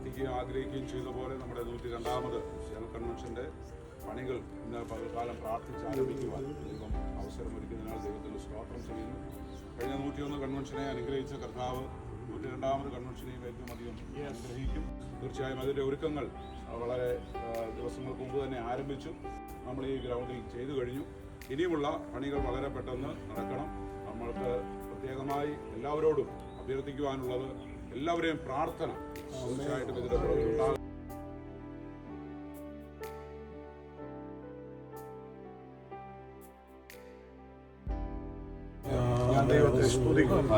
പ്രാർത്ഥിക്കുകയും ആഗ്രഹിക്കുകയും ചെയ്ത പോലെ നമ്മുടെ നൂറ്റി രണ്ടാമത് ജനറൽ കൺവെൻഷന്റെ പണികൾ ഇന്ന് പകൽക്കാലം പ്രാർത്ഥിച്ച് ആരംഭിക്കുവാൻ ദൈവം അവസരം ഒരുക്കുന്നതിനാൽ ദൈവത്തിന് സ്തോത്രം ചെയ്യുന്നു. കഴിഞ്ഞ നൂറ്റിയൊന്ന് കൺവെൻഷനെ അനുഗ്രഹിച്ച കർത്താവ് നൂറ്റി രണ്ടാമത് കൺവെൻഷനെയും ഏറ്റവും അധികം അനുഗ്രഹിക്കും തീർച്ചയായും അതിന്റെ ഒരുക്കങ്ങൾ വളരെ ദിവസങ്ങൾക്ക് മുമ്പ് തന്നെ ആരംഭിച്ചു. നമ്മൾ ഈ ഗ്രൗണ്ടിൽ ചെയ്തു കഴിഞ്ഞു. ഇനിയുമുള്ള പണികൾ വളരെ പെട്ടെന്ന് നടക്കണം. നമ്മൾക്ക് പ്രത്യേകമായി എല്ലാവരോടും അഭ്യർത്ഥിക്കുവാനുള്ളത് എല്ലാവരെയും പ്രാർത്ഥന. തീർച്ചയായിട്ടും ഞാൻ ദൈവത്തെ സ്തുതിക്കുന്നു.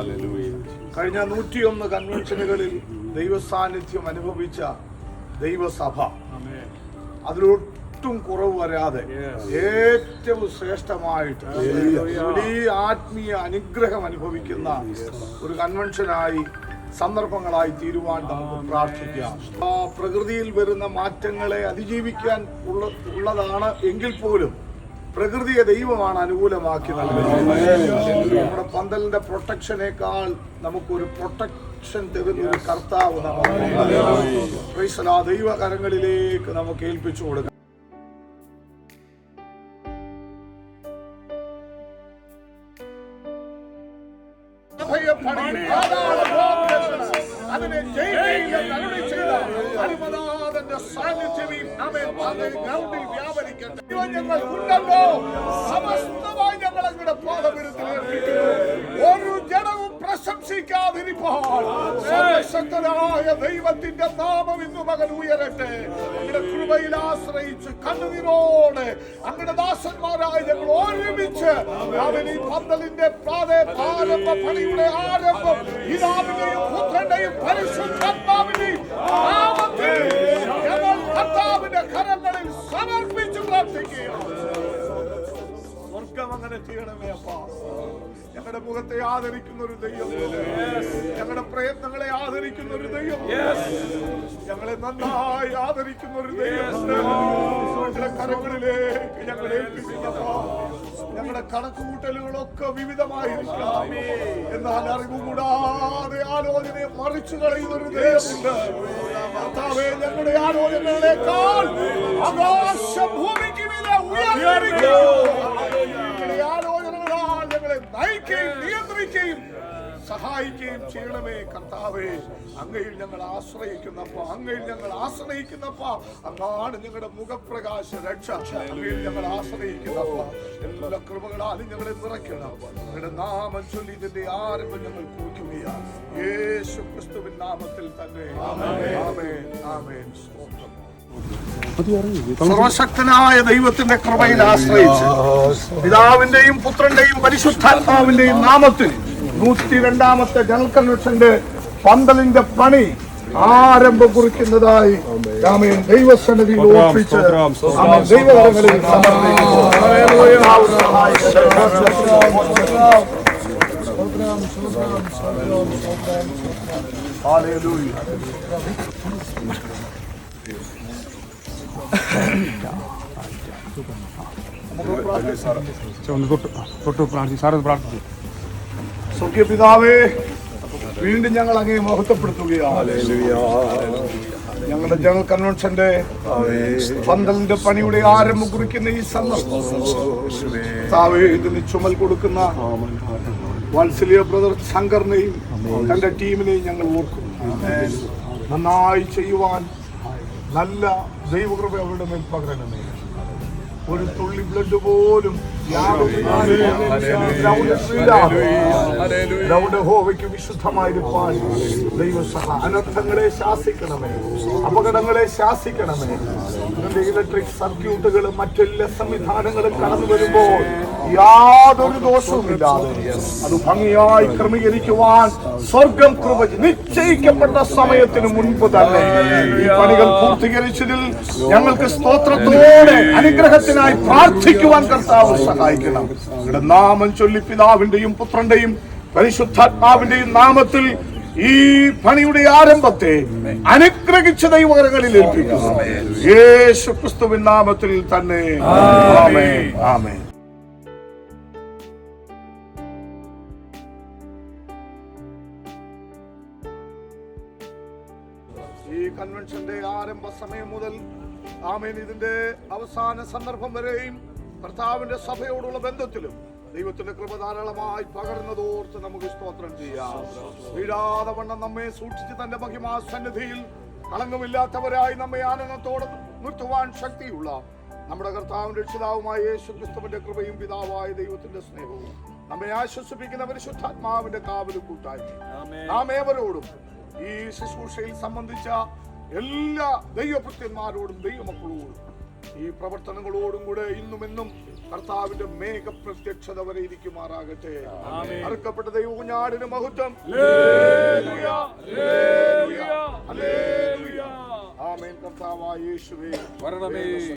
കഴിഞ്ഞ നൂറ്റിയൊന്ന് കൺവെൻഷനുകളിൽ ദൈവസാന്നിധ്യം അനുഭവിച്ച ദൈവസഭ. അതിലൊട്ടും കുറവ് വരാതെ ഏറ്റവും ശ്രേഷ്ഠമായിട്ട് വലിയ ആത്മീയ അനുഗ്രഹം അനുഭവിക്കുന്ന ഒരു കൺവെൻഷനായി സന്ദർഭങ്ങളായി തീരുവാൻ നമുക്ക് പ്രാർത്ഥിക്കാം ആ പ്രകൃതിയിൽ വരുന്ന മാറ്റങ്ങളെ അതിജീവിക്കാൻ ഉള്ള ഉള്ളതാണ് എങ്കിൽ പോലും പ്രകൃതിയെ ദൈവമാണ് അനുകൂലമാക്കി നൽകുന്നത് നമ്മുടെ പന്തലിന്റെ പ്രൊട്ടക്ഷനേക്കാൾ നമുക്കൊരു പ്രൊട്ടക്ഷൻ തരുന്ന ഒരു കർത്താവ് നമുക്ക് Lord. ദൈവകരങ്ങളിലേക്ക് നമുക്ക് ഏൽപ്പിച്ചു കൊടുക്കാം പണിയും. സമസ്തമായി. ഒരു ജനവും പ്രശംസിക്കാതിരിപ്പോൾ ദൈവത്തിന്റെ നാമം ഇന്ന് മകൻ ഉയരട്ടെ. കൃപയിൽ ആശ്രയിച്ച് കണ്ണുനീരോടെ അങ്ങയുടെ ദാസന്മാരായ ഞങ്ങൾ ഒരുമിച്ച് അവൻ ഈ പന്തലിന്റെ പ്രാരംഭ പണിയുടെ ആരംഭം പിതാവിന്റെയും പുത്രന്റെയും പരിശുദ്ധാത്മാവിന്റെയും നാമത്തിൽ ഞങ്ങൾ കർത്താവിന്റെ കരങ്ങളിൽ സമർപ്പിച്ച് പ്രാർത്ഥിക്കുക സ്വർഗം അങ്ങനെ ചെയ്യണമേ അപ്പാ. ഞങ്ങളുടെ മുഖത്തെ ആദരിക്കുന്ന ഒരു ദൈവം. ഞങ്ങളുടെ പ്രയത്നങ്ങളെ ആദരിക്കുന്ന ഒരു ദൈവം. ഞങ്ങളെ നന്നായി ആദരിക്കുന്ന ഒരു ദൈവം. ഞങ്ങളുടെ കരങ്ങളിലേക്ക് ഞങ്ങളെ ഞങ്ങളുടെ കണക്കുകൂട്ടലുകളൊക്കെ വിവിധമായിരിക്കാം എന്നാൽ അറിവ് കൂടാതെ ആലോചനയെ മറിച്ചു കളയുന്ന ഒരു ദൈവമുണ്ട്. കർത്താവെ ഞങ്ങളുടെ ആലോചനകളെക്കാൾ ആകാശഭൂമിക്ക് ഞങ്ങളുടെ ആലോചനകളാൽ ഞങ്ങളെ നയിക്കുകയും നിയന്ത്രിക്കുകയും സഹായിക്കുകയും ചെയ്യണമേ കർത്താവേ. അങ്ങയിൽ ഞങ്ങൾ ആശ്രയിക്കുന്നപ്പ അങ്ങയിൽ ഞങ്ങൾ ആശ്രയിക്കുന്നപ്പ അങ്ങാണ് ഞങ്ങളുടെ മുഖപ്രകാശ രക്ഷ. അങ്ങയിൽ ഞങ്ങൾ ആശ്രയിക്കുന്നപ്പ എല്ലാ കൃപകളാലും ഞങ്ങളെ നിറയ്ക്കണം. ഞങ്ങളുടെ നാമം ചൊല്ലി ഇതിന്റെ ആരംഭം ഞങ്ങൾ കുറിക്കുകയാണ്. യേശു ക്രിസ്തുവിൻ നാമത്തിൽ തന്നെ. ആമേൻ. ആമേൻ. സ്തോത്രം സർവശക്തനായ ദൈവത്തിന്റെ കൃപയിൽ ആശ്രയിച്ച് പിതാവിന്റെയും പുത്രന്റെയും പരിശുദ്ധാത്മാവിന്റെയും നാമത്തിൽ നൂറ്റി രണ്ടാമത്തെ ജനറൽ കൺവെൻഷന്റെ പന്തലിന്റെ പണി ആരംഭം കുറിക്കുന്നതായി രാമയൻ ദൈവസന്നിധിയിൽ ഓർപ്പിച്ച് ദൈവകരങ്ങളിൽ സമർപ്പിക്കുന്നു Hallelujah. ഒന്ന് തൊട്ട് തൊട്ട് പ്രാർത്ഥി സാറ് പ്രാർത്ഥിച്ചു സ്വർഗീയപിതാവേ വീണ്ടും ഞങ്ങൾ അങ്ങേ മഹത്വപ്പെടുത്തുകയാണ്. ഞങ്ങളുടെ ജനറൽ കൺവെൻഷന്റെ പന്തലിന്റെ പണിയുടെ ആരംഭം കുറിക്കുന്ന ഈ സന്ദർഭം. ഇതിന് ചുമൽ കൊടുക്കുന്ന വാത്സല്യ ബ്രദർ ശങ്കറിനെയും തന്റെ ടീമിനെയും ഞങ്ങൾ ഓർക്കുന്നു. നന്നായി ചെയ്യുവാൻ നല്ല ദൈവകൃപ അവരുടെ മേൽ പകരണമേ. ഒരു തുള്ളി ബ്ലഡ് പോലും ഹോവയ്ക്ക് വിശുദ്ധമായിരിക്കാൻ ദൈവസഹ അനർത്ഥങ്ങളെ ശാസിക്കണമേ അപകടങ്ങളെ ശാസിക്കണമേ. നിന്റെ ഇലക്ട്രിക് സർക്യൂട്ടുകളും മറ്റെല്ലാ സംവിധാനങ്ങളും കടന്നു വരുമ്പോൾ യാതൊരു ദോഷവുമില്ലാതെ അത് ഭംഗിയായി ക്രമീകരിക്കുവാൻ സ്വർഗം കൃപ നിശ്ചയിക്കപ്പെട്ട സമയത്തിന് മുൻപ് തന്നെ ഈ പണികൾ പൂർത്തീകരിച്ചതിൽ ഞങ്ങൾക്ക് സ്തോത്രത്തോടെ അനുഗ്രഹത്തിനായി പ്രാർത്ഥിക്കുവാൻ കർത്താവ് സഹായിക്കണം. ഇവിടെ നാമം ചൊല്ലി പിതാവിന്റെയും പുത്രന്റെയും പരിശുദ്ധാത്മാവിന്റെയും നാമത്തിൽ ഈ പണിയുടെ ആരംഭത്തെ അനുഗ്രഹിച്ച ദൈവകരങ്ങളിൽ ഏൽപ്പിക്കുന്നു. യേശു ക്രിസ്തുവിൻ നാമത്തിൽ തന്നെ. ആമേൻ. ആമേൻ. ഈ കൺവെൻഷന്റെ ആരംഭ സമയം മുതൽ ആമേൻ ഇതിന്റെ അവസാന സന്ദർഭം വരെയും കർത്താവിന്റെ സഭയോടുള്ള ബന്ധത്തിലും ദൈവത്തിന്റെ കൃപ ധാരാളമായി പകർന്നതോർത്ത് നമുക്ക് സ്തോത്രം ചെയ്യാം. വീഴാതെ വണ്ണം നമ്മെ സൂക്ഷിച്ച് തന്റെ മഹിമാ സന്നിധിയിൽ കളങ്കമില്ലാത്തവരായി നമ്മെ ആനന്ദത്തോടെ നിർത്തുവാൻ ശക്തിയുള്ള നമ്മുടെ കർത്താവിന്റെ രക്ഷിതാവുമായ യേശു ക്രിസ്തുവിന്റെ കൃപയും പിതാവായ ദൈവത്തിന്റെ സ്നേഹവും നമ്മെ ആശ്വസിപ്പിക്കുന്ന പരിശുദ്ധാത്മാവിന്റെ കാവലും കൂട്ടായി. നാം ഏവരോടും ഈ ശുശ്രൂഷയിൽ സംബന്ധിച്ച എല്ലാ ദൈവഭൃത്യന്മാരോടും ദൈവമക്കളോടും ഈ പ്രവർത്തനങ്ങളോടും കൂടെ ഇന്നും എന്നും കർത്താവിന്റെ മേഘ പ്രത്യക്ഷത വരെ ഇരിക്കുമാറാകട്ടെ. അറുക്കപ്പെട്ട ദൈവകുഞ്ഞാടിന് മഹത്വം. ആമേൻ കർത്താവായ യേശുവേ. വരണമേ.